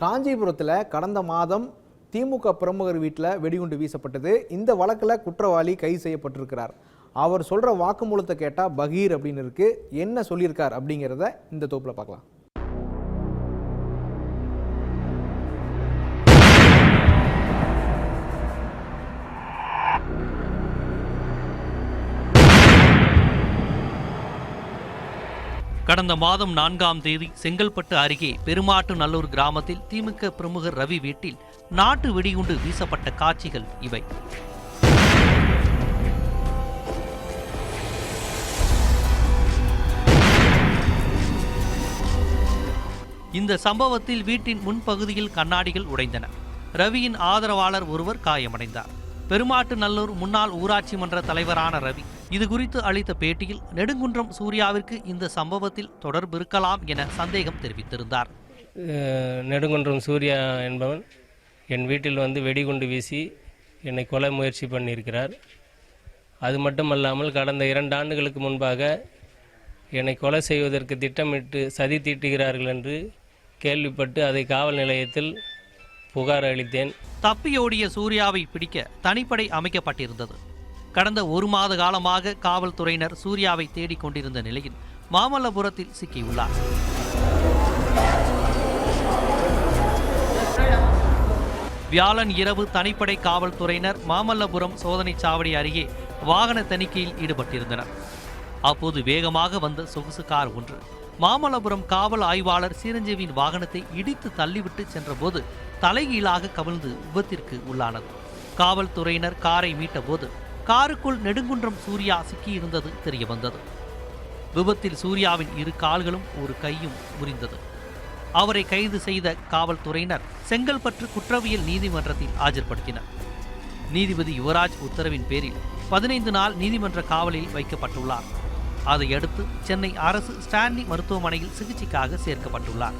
காஞ்சிபுரத்தில் கடந்த மாதம் திமுக பிரமுகர் வீட்டில் வெடிகுண்டு வீசப்பட்டது. இந்த வழக்கில் குற்றவாளி கைது செய்யப்பட்டிருக்கிறார். அவர் சொல்கிற வாக்குமூலத்தை கேட்டால் பகீர் அப்படின்னு இருக்குது என்ன சொல்லியிருக்கார் அப்படிங்கிறத இந்த தொப்பில் பார்க்கலாம். கடந்த மாதம் நான்காம் தேதி செங்கல்பட்டு அருகே பெருமாட்டு நல்லூர் கிராமத்தில் திமுக பிரமுகர் ரவி வீட்டில் நாட்டு வெடிகுண்டு வீசப்பட்ட காட்சிகள் இவை. இந்த சம்பவத்தில் வீட்டின் முன்பகுதியில் கண்ணாடிகள் உடைந்தன. ரவியின் ஆதரவாளர் ஒருவர் காயமடைந்தார். பெருமாட்டு நல்லூர் முன்னாள் ஊராட்சி மன்ற தலைவரான ரவி. இது குறித்து அளித்த பேட்டியில் நெடுங்குன்றம் சூர்யாவிற்கு இந்த சம்பவத்தில் தொடர்பு இருக்கலாம் என சந்தேகம் தெரிவித்திருந்தார். நெடுங்குன்றம் சூர்யா என்பவன் என் வீட்டில் வந்து வெடிகுண்டு வீசி என்னை கொலை முயற்சி பண்ணியிருக்கிறார். அது மட்டுமல்லாமல் கடந்த இரண்டு ஆண்டுகளுக்கு முன்பாக என்னை கொலை செய்வதற்கு திட்டமிட்டு சதி தீட்டுகிறார்கள் என்று கேள்விப்பட்டு அதை காவல் நிலையத்தில் புகார் அளித்தேன். தப்பியோடிய சூர்யாவை பிடிக்க தனிப்படை அமைக்கப்பட்டிருந்தது. கடந்த ஒரு மாத காலமாக காவல்துறையினர் சூர்யாவை தேடிக் கொண்டிருந்த நிலையில் மாமல்லபுரத்தில் சிக்கியுள்ளார். வியாழன் இரவு தனிப்படை காவல்துறையினர் மாமல்லபுரம் சோதனை சாவடி அருகே வாகன தணிக்கையில் ஈடுபட்டிருந்தனர். அப்போது வேகமாக வந்த சொகுசு கார் ஒன்று. மாமல்லபுரம் காவல் ஆய்வாளர் சீரஞ்சீவியின் வாகனத்தை இடித்து தள்ளிவிட்டு சென்றபோது தலைகீழாக கவிழ்ந்து விபத்திற்கு உள்ளானது. காவல்துறையினர் காரை மீட்டபோது காருக்குள் நெடுங்குன்றம் சூர்யா சிக்கியிருந்தது தெரியவந்தது. விபத்தில் சூர்யாவின் இரு கால்களும் ஒரு கையும் முறிந்தது. அவரை கைது செய்த காவல்துறையினர் செங்கல்பட்டு குற்றவியல் நீதிமன்றத்தில் ஆஜர்படுத்தினர். நீதிபதி யுவராஜ் உத்தரவின் பேரில் பதினைந்து நாள் நீதிமன்ற காவலில் வைக்கப்பட்டுள்ளார். அதையடுத்து சென்னை அரசு ஸ்டான்லி மருத்துவமனையில் சிகிச்சைக்காக சேர்க்கப்பட்டுள்ளார்.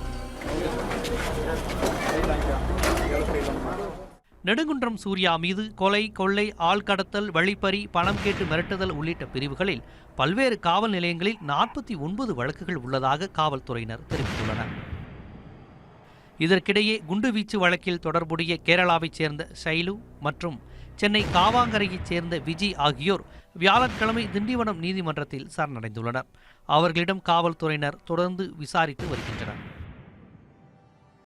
நெடுங்குன்றம் சூர்யா மீது கொலை கொள்ளை ஆள்கடத்தல் வழிப்பறி பணம் கேட்டு மிரட்டுதல் உள்ளிட்ட பிரிவுகளில் பல்வேறு காவல் நிலையங்களில் நாற்பத்தி ஒன்பது வழக்குகள் உள்ளதாக காவல்துறையினர் தெரிவித்துள்ளனர். இதற்கிடையே குண்டுவீச்சு வழக்கில் தொடர்புடைய கேரளாவைச் சேர்ந்த ஷைலு மற்றும் சென்னை காவாங்கரையைச் சேர்ந்த விஜி ஆகியோர் வியாழக்கிழமை திண்டிவனம் நீதிமன்றத்தில் சரணடைந்துள்ளனர். அவர்களிடம் காவல்துறையினர் தொடர்ந்து விசாரித்து வருகின்றனர்.